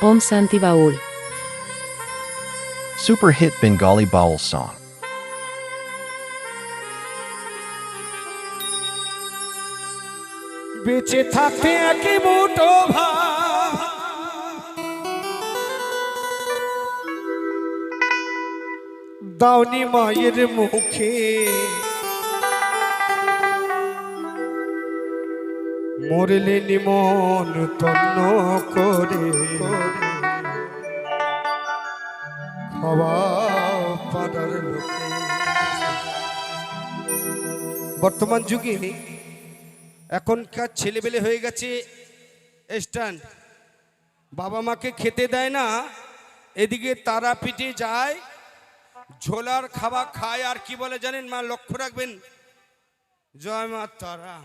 Om Santi Baul. Super hit Bengali Baul song. বেঁচে থাকতে একই মুঠো ভাত দাওনি মায়ের মুখে মরলে নিমন তন্ন করে। বর্তমান যুগে এখনকার ছেলেবেলে হয়ে গেছে স্ট্যান্ড বাবা মাকে খেতে দেয় না, এদিকে তারা পিঠে যায়, ঝোলার খাবার খায়, আর কি বলে জানেন মা? লক্ষ্য রাখবেন। জয় মা তারা।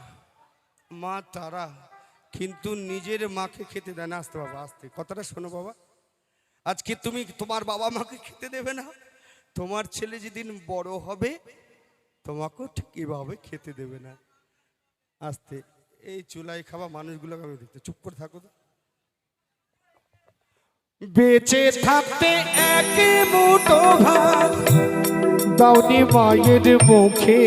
মা তারা কিন্তু নিজের মাকে খেতে দেয় না। আসতে বাবা, আসতে। কথাটা শোনো বাবা। আজকে তুমি তোমার বাবা মাকে খেতে দেবে না। তোমার ছেলে যেদিন বড় হবে, তোমাকেও ঠিক এভাবে খেতে দেবে না। আস্তে। এই চুলাই খাওয়া মানুষগুলোকে আমি দেখতে চুপ করে থাকো তো। বেঁচে থাকতে এক মুঠো ভাত দাউনি মায়ের মুখে।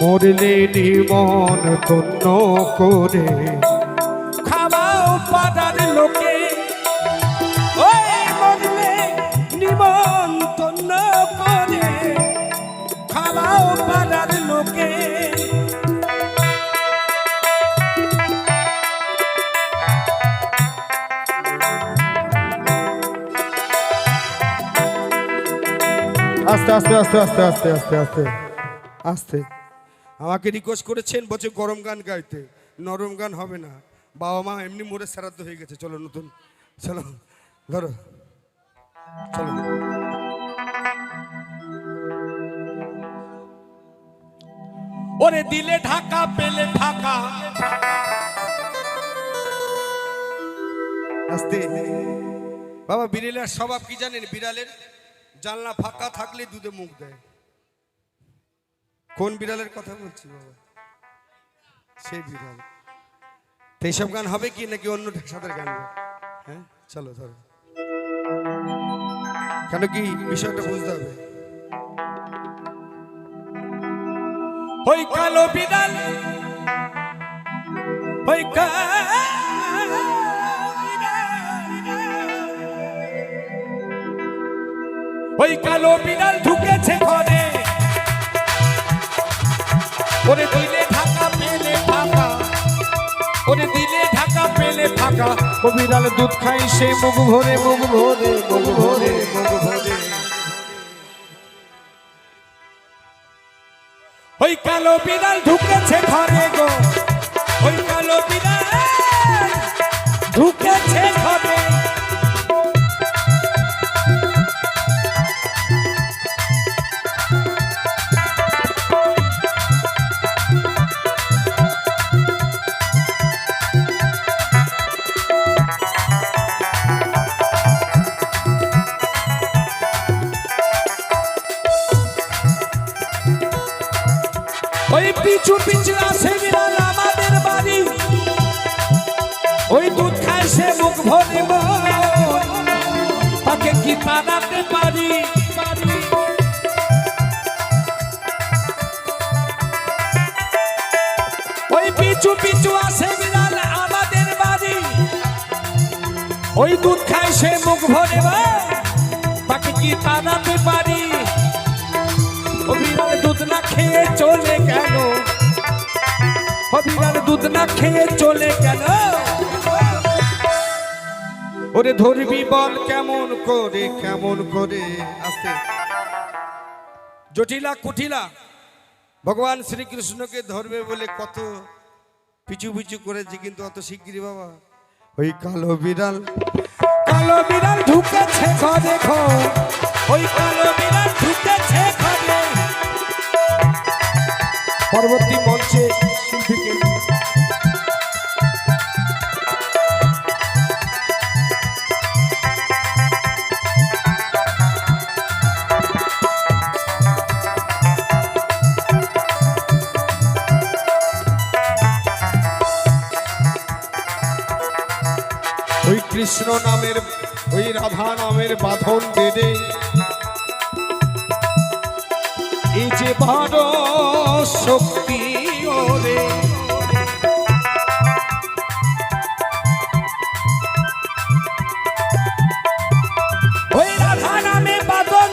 মরলে নিমন তন্ন করে। খাওয়াও পাড়ার লোকে ওই মরলে নিমন্তন্ন করে। খাওয়াও পাড়ার লোকে। আস্তে আস্তে আস্তে আস্তে আস্তে আস্তে আস্তে আস্তে। আমাকে রিকোয়েস্ট করেছেন, বলছে গরম গান গাইতে। নরম গান হবে না। বাবা মা এমনি মোড়ে শ্রাদ্ধ হয়ে গেছে। চলো নতুন, চলো, ধরো। চলো। ওরে দিলে ঢাকা, পেলে ঢাকা। আস্তে। বাবা বিড়ালের স্বভাব কি জানেন? বিড়ালের জানলা ফাঁকা থাকলে দুধে মুখ দেয়। কোন বিড়ালের কথা বলছি বাবা? সেই বিড়াল। তো এইসব গান হবে কি নাকি অন্য সাদের গান? হ্যাঁ চলো ধরো। কেন কি বিষয়টা বুঝতে হবে? ওই কালো বিড়াল, ওই কালো বিড়াল ঢুকেছে। পেলে কবিরাল দুধ খাই সে মুখ ভরে মুখ ভরে মুখ ভরে মুখ ভরে। ওই কালো বিড়াল ঢুকেছে ঘরে গো। ওই পিছু পিছু আসে বিড়াল আমাদের বাড়ি ওই দুধ খায় সে মুখ ভরে। তাকে কি তাড়াতে পারি। ওই পিছু পিছু আসে বিড়াল আমাদের বাড়ি ওই দুধ খায় সে মুখ ভরে মন। তাকে কি তাড়াতে পারি বিড়াল দুধ না খেয়ে চলে কেন বিড়াল দুধ না খেয়ে চলে কেন ওরে ধরবি বল কেমন করে কেমন করে? আস্তে। জটিলা, কুটিলা, ভগবান শ্রীকৃষ্ণকে ধরবে বলে কত পিছু পিছু করেছে কিন্তু অত শিগগিরি বাবা। ওই কালো বিড়াল কালো বিড়াল ঢুকেছে ঘরে ঘর। ওই কালো বিড়াল ঢুকেছে ঘরে পরবর্তী মঞ্চে কৃষ্ণ নামের ওই রাধা নামের বাঁধন বেঁধে এই যে বড় শক্তি ওরে। ওই রাধা নামে বাদন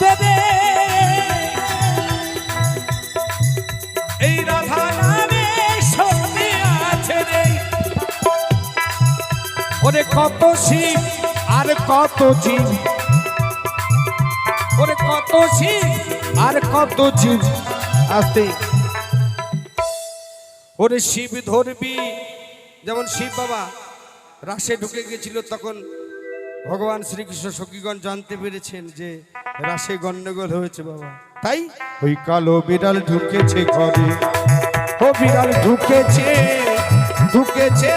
দেবে। এই রাধা নামে ওরে কত শিব আর কত জীব ওরে কত শিব আর কত জীব আসতে ওরে শিব ধরবি যেমন শিব বাবা রাসে ঢুকে গেছিল তখন ভগবান শ্রীকৃষ্ণ সখীগণ জানতে পেরেছেন যে রাসে গন্ডগোল হয়েছে বাবা। তাই ওই কালো বিড়াল ঢুকেছে ঘরে। ও বিড়াল ঢুকেছে ঢুকেছে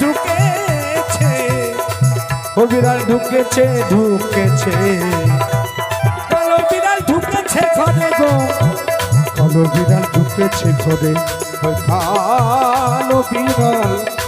ঢুকেছে। ও বিড়াল ঢুকেছে ঢুকেছে। ঢুকেছে ঘরে গো। কালো বিড়াল ঢুকেছে ঘরে কালো বিড়াল।